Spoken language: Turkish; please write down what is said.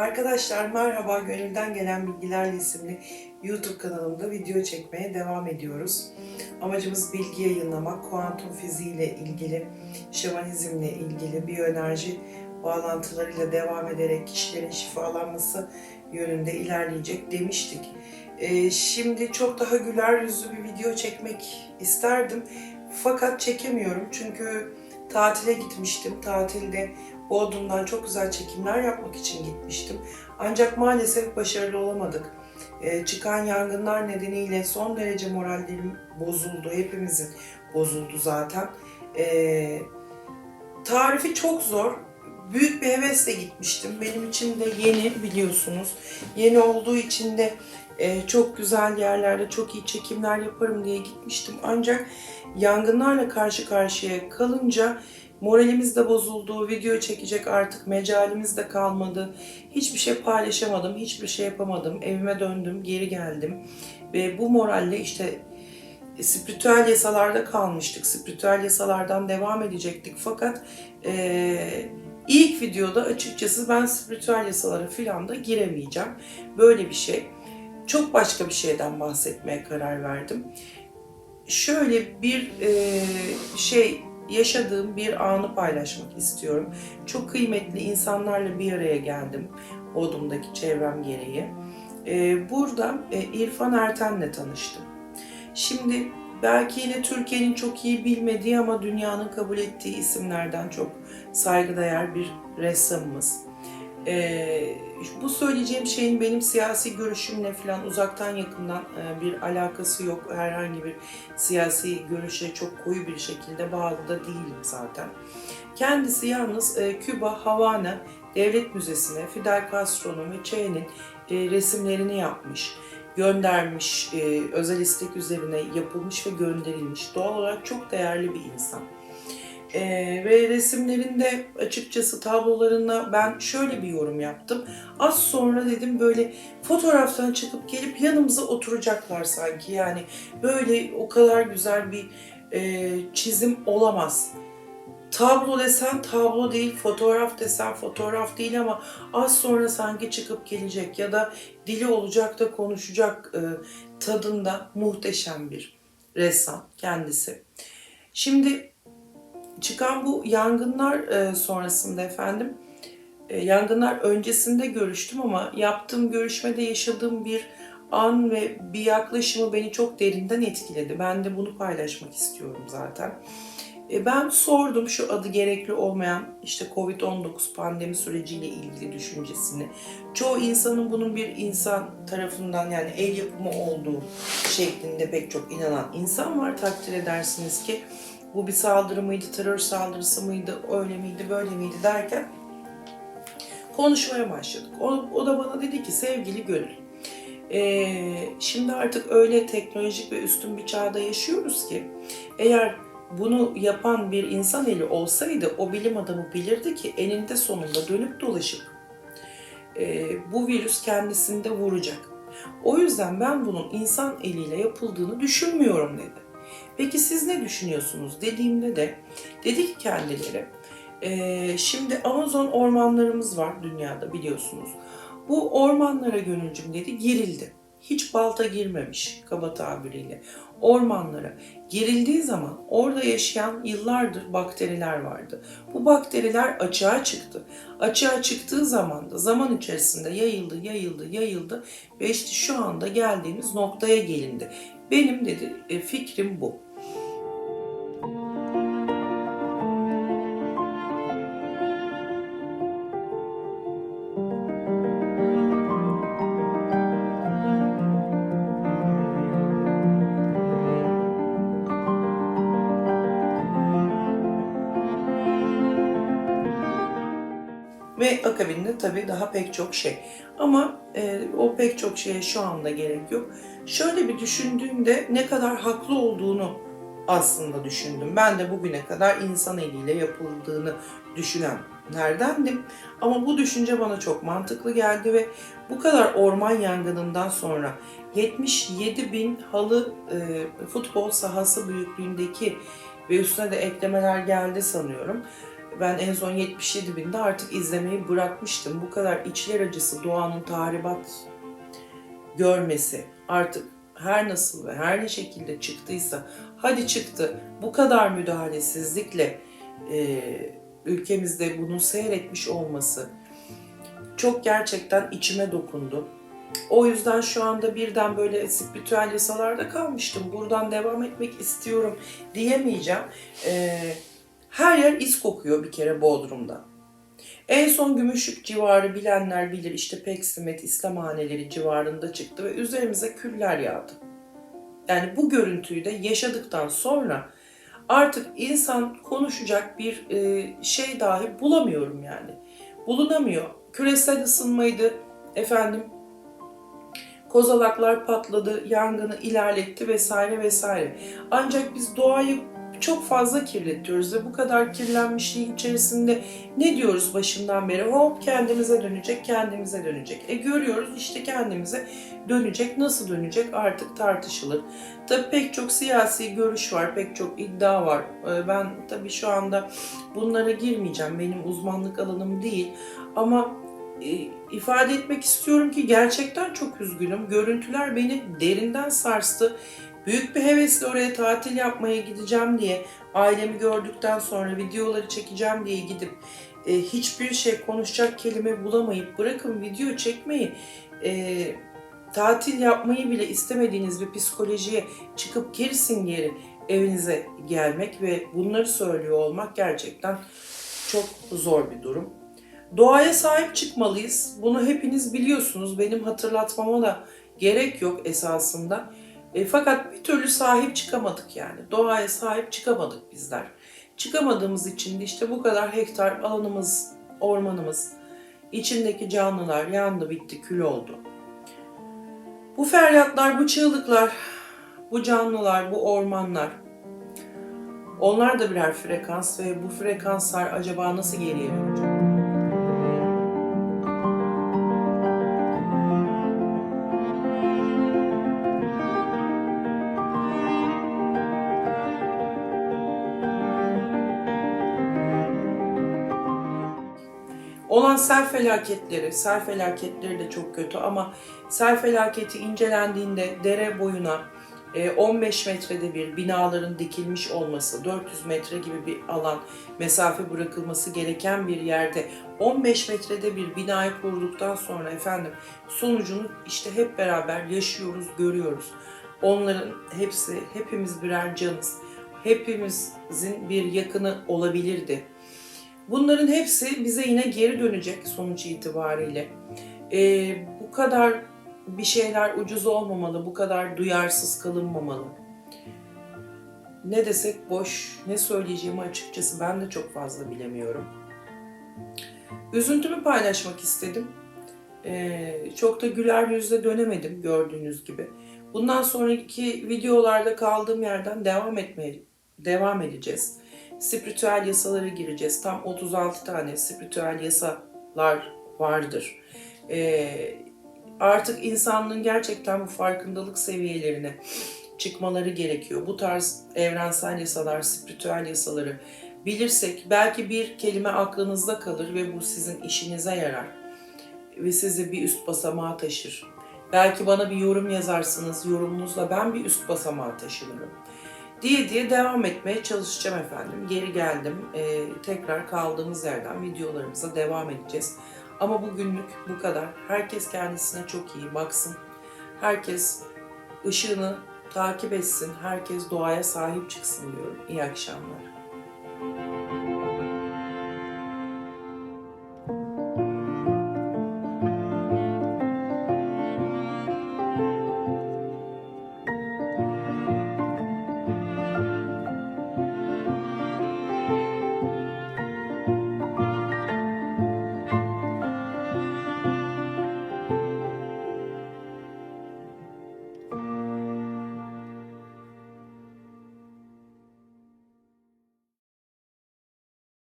Arkadaşlar merhaba, Gönülden Gelen Bilgilerle isimli YouTube kanalımda video çekmeye devam ediyoruz. Amacımız bilgi yayınlamak, kuantum fiziği ile ilgili, şamanizmle ilgili, biyoenerji bağlantılarıyla devam ederek kişilerin şifalanması yönünde ilerleyecek demiştik. Ee, şimdi çok daha güler yüzlü bir video çekmek isterdim. Fakat çekemiyorum çünkü tatile gitmiştim. Tatilde Bodrum'dan çok güzel çekimler yapmak için gitmiştim. Ancak maalesef başarılı olamadık. Ee, çıkan yangınlar nedeniyle son derece morallerim bozuldu. Hepimizin bozuldu zaten. Ee, tarifi çok zor. Büyük bir hevesle gitmiştim. Benim için de yeni biliyorsunuz. Yeni olduğu için de e, çok güzel yerlerde çok iyi çekimler yaparım diye gitmiştim. Ancak yangınlarla karşı karşıya kalınca moralimiz de bozuldu. Video çekecek artık mecalimiz de kalmadı. Hiçbir şey paylaşamadım, hiçbir şey yapamadım. Evime döndüm, geri geldim. Ve bu moralle işte spiritüel yasalarda kalmıştık. Spiritüel yasalardan devam edecektik. Fakat e, ilk videoda açıkçası ben spiritüel yasalara filan da giremeyeceğim. Böyle bir şey. Çok başka bir şeyden bahsetmeye karar verdim. Şöyle bir e, şey yaşadığım bir anı paylaşmak istiyorum. Çok kıymetli insanlarla bir araya geldim. Bodrum'daki çevrem gereği. E, burada e, İrfan Erten'le tanıştım. Şimdi belki yine Türkiye'nin çok iyi bilmediği ama dünyanın kabul ettiği isimlerden çok saygıdeğer bir ressamımız. Ee, bu söyleyeceğim şeyin benim siyasi görüşümle falan uzaktan yakından e, bir alakası yok. Herhangi bir siyasi görüşe çok koyu bir şekilde bağlı da değilim zaten. Kendisi yalnız e, Küba Havana Devlet Müzesi'ne Fidel Castro'nun ve Che'nin e, resimlerini yapmış göndermiş, e, özel istek üzerine yapılmış ve gönderilmiş. Doğal olarak çok değerli bir insan. E, ve resimlerinde açıkçası tablolarına ben şöyle bir yorum yaptım. Az sonra dedim böyle fotoğraftan çıkıp gelip yanımıza oturacaklar sanki. Yani böyle o kadar güzel bir e, çizim olamaz. Tablo desen tablo değil, fotoğraf desen fotoğraf değil ama az sonra sanki çıkıp gelecek ya da dili olacak da konuşacak e, tadında muhteşem bir ressam kendisi. Şimdi çıkan bu yangınlar e, sonrasında efendim, e, yangınlar öncesinde görüştüm ama yaptığım görüşmede yaşadığım bir an ve bir yaklaşımı beni çok derinden etkiledi. Ben de bunu paylaşmak istiyorum zaten. E, Ben sordum şu adı gerekli olmayan işte Covid-19 pandemi süreciyle ilgili düşüncesini. Çoğu insanın bunun bir insan tarafından yani el yapımı olduğu şeklinde pek çok inanan insan var. Takdir edersiniz ki bu bir saldırı mıydı, terör saldırısı mıydı, öyle miydi, böyle miydi derken konuşmaya başladık. O, o da bana dedi ki sevgili Gönül, e, şimdi artık öyle teknolojik ve üstün bir çağda yaşıyoruz ki eğer bunu yapan bir insan eli olsaydı o bilim adamı bilirdi ki eninde sonunda dönüp dolaşıp e, bu virüs kendisinde vuracak. O yüzden ben bunun insan eliyle yapıldığını düşünmüyorum dedi. Peki siz ne düşünüyorsunuz dediğimde de dedi ki kendileri e, şimdi Amazon ormanlarımız var dünyada biliyorsunuz. Bu ormanlara gönülcüm dedi girildi. Hiç balta girmemiş kaba tabiriyle ormanlara girildiği zaman orada yaşayan yıllardır bakteriler vardı. Bu bakteriler açığa çıktı. Açığa çıktığı zaman da zaman içerisinde yayıldı, yayıldı, yayıldı ve işte şu anda geldiğimiz noktaya gelindi. Benim dedi e, fikrim bu. Ve akabinde tabii daha pek çok şey. Ama e, o pek çok şeye şu anda gerek yok. Şöyle bir düşündüğümde ne kadar haklı olduğunu aslında düşündüm. Ben de bugüne kadar insan eliyle yapıldığını düşünen neredendim? Ama bu düşünce bana çok mantıklı geldi ve bu kadar orman yangınından sonra 77 bin halı e, futbol sahası büyüklüğündeki ve üstüne de eklemeler geldi sanıyorum ben en son 77 binde artık izlemeyi bırakmıştım. Bu kadar içler acısı doğanın tahribat görmesi artık her nasıl ve her ne şekilde çıktıysa hadi çıktı bu kadar müdahalesizlikle e, ülkemizde bunu seyretmiş olması çok gerçekten içime dokundu. O yüzden şu anda birden böyle spiritüel yasalarda kalmıştım. Buradan devam etmek istiyorum diyemeyeceğim. Ee, her yer iz kokuyor bir kere Bodrum'da. En son Gümüşlük civarı bilenler bilir işte Peksimet, İslamhaneleri civarında çıktı ve üzerimize küller yağdı. Yani bu görüntüyü de yaşadıktan sonra artık insan konuşacak bir e, şey dahi bulamıyorum yani. Bulunamıyor. Küresel ısınmaydı, efendim kozalaklar patladı, yangını ilerletti vesaire vesaire. Ancak biz doğayı çok fazla kirletiyoruz ve bu kadar kirlenmişliğin içerisinde ne diyoruz başından beri? Hop kendimize dönecek, kendimize dönecek. E görüyoruz işte kendimize dönecek. Nasıl dönecek artık tartışılır. Tabii pek çok siyasi görüş var, pek çok iddia var. E, Ben tabii şu anda bunlara girmeyeceğim. Benim uzmanlık alanım değil. Ama e, ifade etmek istiyorum ki gerçekten çok üzgünüm. Görüntüler beni derinden sarstı. Büyük bir hevesle oraya tatil yapmaya gideceğim diye ailemi gördükten sonra videoları çekeceğim diye gidip e, hiçbir şey konuşacak kelime bulamayıp bırakın video çekmeyi e, tatil yapmayı bile istemediğiniz bir psikolojiye çıkıp gerisin geri evinize gelmek ve bunları söylüyor olmak gerçekten çok zor bir durum. Doğaya sahip çıkmalıyız. Bunu hepiniz biliyorsunuz. Benim hatırlatmama da gerek yok esasında. E, fakat bir türlü sahip çıkamadık yani. Doğaya sahip çıkamadık bizler. Çıkamadığımız için de işte bu kadar hektar alanımız, ormanımız, içindeki canlılar yandı, bitti, kül oldu. Bu feryatlar, bu çığlıklar, bu canlılar, bu ormanlar, onlar da birer frekans ve bu frekanslar acaba nasıl geriye dönecek? Olan sel felaketleri, sel felaketleri de çok kötü ama sel felaketi incelendiğinde dere boyuna e, 15 metrede bir binaların dikilmiş olması, 400 metre gibi bir alan, mesafe bırakılması gereken bir yerde 15 metrede bir binayı kurduktan sonra efendim sonucunu işte hep beraber yaşıyoruz, görüyoruz. Onların hepsi, hepimiz birer canız. Hepimizin bir yakını olabilirdi. Bunların hepsi bize yine geri dönecek sonuç itibariyle. Ee, bu kadar bir şeyler ucuz olmamalı, bu kadar duyarsız kalınmamalı. Ne desek boş, ne söyleyeceğimi açıkçası ben de çok fazla bilemiyorum. Üzüntümü paylaşmak istedim. Ee, çok da güler yüzle dönemedim gördüğünüz gibi. Bundan sonraki videolarda kaldığım yerden devam etmeye devam edeceğiz spiritüel yasalara gireceğiz. Tam 36 tane spiritüel yasalar vardır. Ee, artık insanlığın gerçekten bu farkındalık seviyelerine çıkmaları gerekiyor. Bu tarz evrensel yasalar, spiritüel yasaları bilirsek belki bir kelime aklınızda kalır ve bu sizin işinize yarar ve sizi bir üst basamağa taşır. Belki bana bir yorum yazarsınız, yorumunuzla ben bir üst basamağa taşınırım diye diye devam etmeye çalışacağım efendim. Geri geldim. Ee, tekrar kaldığımız yerden videolarımıza devam edeceğiz. Ama bugünlük bu kadar. Herkes kendisine çok iyi baksın. Herkes ışığını takip etsin. Herkes doğaya sahip çıksın diyorum. İyi akşamlar.